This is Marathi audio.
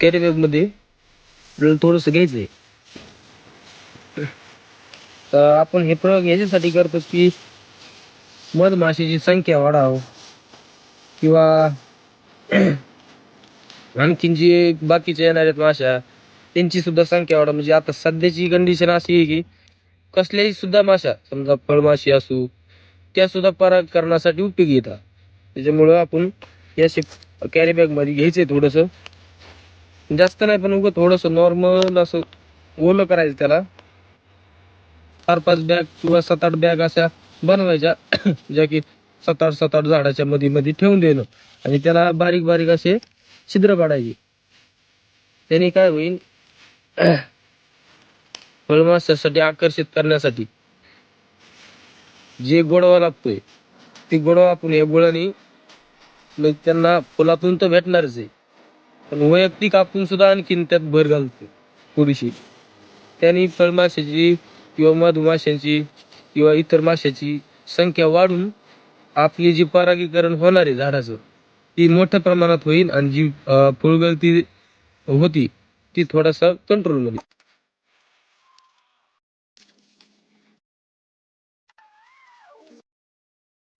कॅरी बॅगमध्ये थोडस घ्यायचंय. तर आपण हे प्रयोग याच्यासाठी करतो की मधमाशीची संख्या वाढाव. किंवा आणखीन जे बाकीचे येणार आहेत माशा त्यांची सुद्धा संख्या वाढा म्हणजे आता सध्याची कंडिशन अशी आहे की कसल्याही सुद्धा माशा समजा फळमाशी असू त्या सुद्धा परागकरणासाठी उपयोगी येतात. त्याच्यामुळं आपण या शिप कॅरी बॅगमध्ये घ्यायचंय थोडस. जास्त नाही पण उगं थोडस नॉर्मल असं ओलं करायचं त्याला. चार पाच बॅग किंवा सात आठ बॅग अशा बनवायच्या. ज्या की सात आठ सात आठ झाडाच्या मध्ये मध्ये ठेवून देणं. आणि त्याला बारीक बारीक असे छिद्र पाडायची त्याने काय होईल? फळमाशासाठी आकर्षित करण्यासाठी जे गोडवा लागतोय ते गोडवा आपण या गुळाने म्हणजे त्यांना फुलातून तर भेटणारच आहे. पण वैयक्तिक आपण सुद्धा आणखीन त्यात भर घालतो थोडीशी त्याने फळमाशाची किंवा मधमाशांची किंवा इतर माशाची संख्या वाढून आपली जी परागीकरण होणार आहे झाडाचं ती मोठ्या प्रमाणात होईल आणि जी फुलगळती होती ती थोडासा कंट्रोलमध्ये